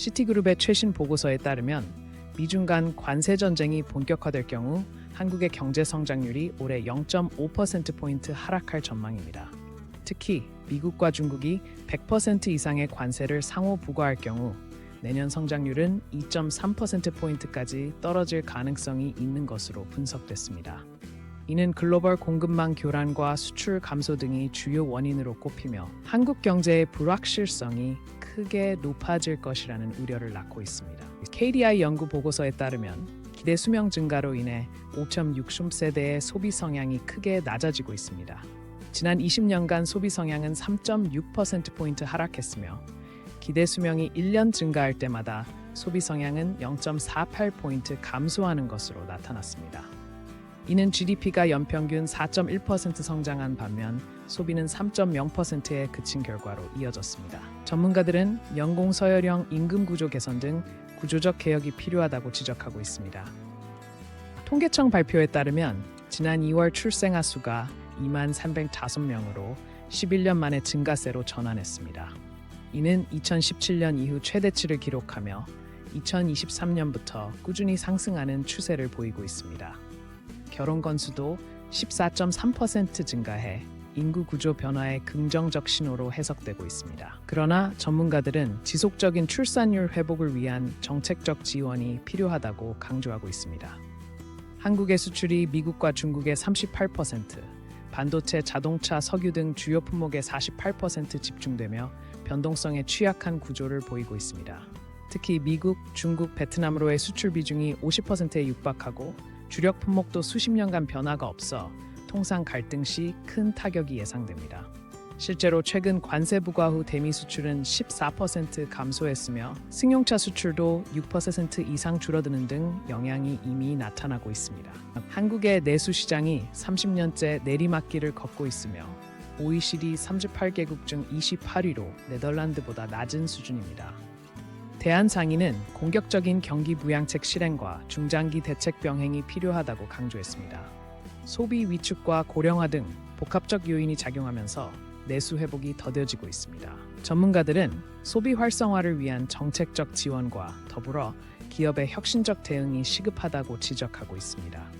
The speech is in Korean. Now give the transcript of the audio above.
시티그룹의 최신 보고서에 따르면 미중 간 관세 전쟁이 본격화될 경우 한국의 경제 성장률이 올해 0.5%포인트 하락할 전망입니다. 특히 미국과 중국이 100% 이상의 관세를 상호 부과할 경우 내년 성장률은 2.3%포인트까지 떨어질 가능성이 있는 것으로 분석됐습니다. 이는 글로벌 공급망 교란과 수출 감소 등이 주요 원인으로 꼽히며 한국 경제의 불확실성이 크게 높아질 것이라는 우려를 낳고 있습니다. KDI 연구 보고서에 따르면 기대 수명 증가로 인해 5.60세대의 소비 성향이 크게 낮아지고 있습니다. 지난 20년간 소비 성향은 3.6%포인트 하락했으며 기대 수명이 1년 증가할 때마다 소비 성향은 0.48포인트 감소하는 것으로 나타났습니다. 이는 GDP가 연평균 4.1% 성장한 반면 소비는 3.0%에 그친 결과로 이어졌습니다. 전문가들은 연공 서열형 임금 구조 개선 등 구조적 개혁이 필요하다고 지적하고 있습니다. 통계청 발표에 따르면 지난 2월 출생아 수가 2만 305명으로 11년 만에 증가세로 전환했습니다. 이는 2017년 이후 최대치를 기록하며 2023년부터 꾸준히 상승하는 추세를 보이고 있습니다. 결혼 건수도 14.3% 증가해 인구 구조 변화의 긍정적 신호로 해석되고 있습니다. 그러나 전문가들은 지속적인 출산율 회복을 위한 정책적 지원이 필요하다고 강조하고 있습니다. 한국의 수출이 미국과 중국의 38%, 반도체, 자동차, 석유 등 주요 품목의 48% 집중되며 변동성에 취약한 구조를 보이고 있습니다. 특히 미국, 중국, 베트남으로의 수출 비중이 50%에 육박하고 주력 품목도 수십 년간 변화가 없어 통상 갈등 시 큰 타격이 예상됩니다. 실제로 최근 관세 부과 후 대미 수출은 14% 감소했으며 승용차 수출도 6% 이상 줄어드는 등 영향이 이미 나타나고 있습니다. 한국의 내수 시장이 30년째 내리막길을 걷고 있으며 OECD 38개국 중 28위로 네덜란드보다 낮은 수준입니다. 대한상인은 공격적인 경기 부양책 실행과 중장기 대책 병행이 필요하다고 강조했습니다. 소비 위축과 고령화 등 복합적 요인이 작용하면서 내수 회복이 더뎌지고 있습니다. 전문가들은 소비 활성화를 위한 정책적 지원과 더불어 기업의 혁신적 대응이 시급하다고 지적하고 있습니다.